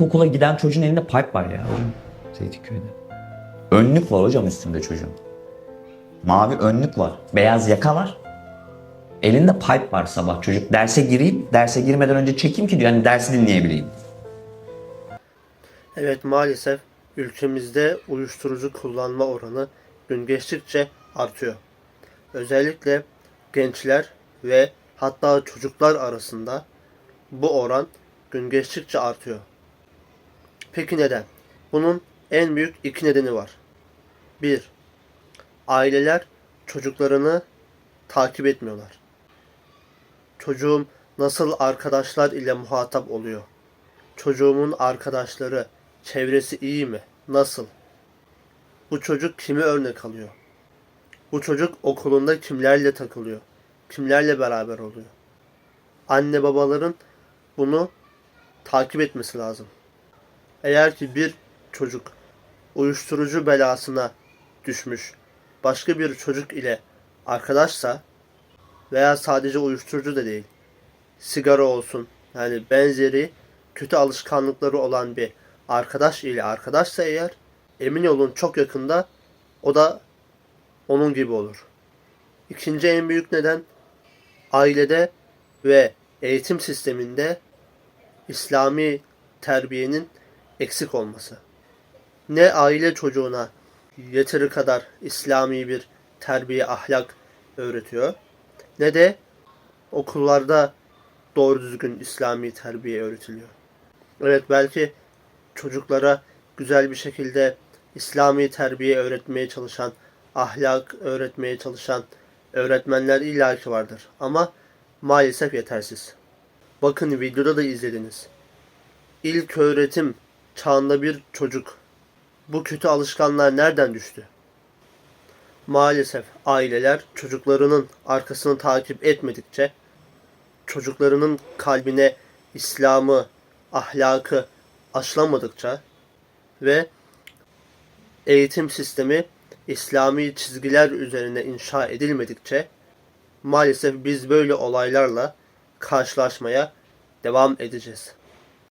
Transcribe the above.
ilkokula giden çocuğun elinde pipe var ya hocam. Zeytinköy'de. Önlük var hocam üstünde çocuğun. Mavi önlük var. Beyaz yaka var. Elinde pipe var sabah çocuk. Derse gireyim, derse girmeden önce çekeyim ki diyor. Yani dersi dinleyebileyim. Evet maalesef ülkemizde uyuşturucu kullanma oranı gün geçtikçe artıyor. Özellikle gençler ve hatta çocuklar arasında bu oran gün geçtikçe artıyor. Peki neden? Bunun en büyük iki nedeni var. 1. Aileler çocuklarını takip etmiyorlar. Çocuğum nasıl arkadaşlar ile muhatap oluyor? Çocuğumun arkadaşları, çevresi iyi mi? Nasıl? Bu çocuk kimi örnek alıyor? Bu çocuk okulunda kimlerle takılıyor? Kimlerle beraber oluyor? Anne babaların bunu takip etmesi lazım. Eğer ki bir çocuk uyuşturucu belasına düşmüş, başka bir çocuk ile arkadaşsa veya sadece uyuşturucu da değil, sigara olsun, yani benzeri kötü alışkanlıkları olan bir arkadaş ile arkadaşsa eğer emin olun çok yakında o da onun gibi olur. İkinci en büyük neden ailede ve eğitim sisteminde İslami terbiyenin eksik olması. Ne aile çocuğuna yeteri kadar İslami bir terbiye, ahlak öğretiyor ne de okullarda doğru düzgün İslami terbiye öğretiliyor. Evet belki çocuklara güzel bir şekilde İslami terbiye öğretmeye çalışan, ahlak öğretmeye çalışan öğretmenler illaki vardır. Ama maalesef yetersiz. Bakın videoda da izlediniz. İlk öğretim çağında bir çocuk bu kötü alışkanlığa nereden düştü? Maalesef aileler çocuklarının arkasını takip etmedikçe çocuklarının kalbine İslam'ı, ahlakı aşılamadıkça ve eğitim sistemi İslami çizgiler üzerine inşa edilmedikçe maalesef biz böyle olaylarla karşılaşmaya devam edeceğiz.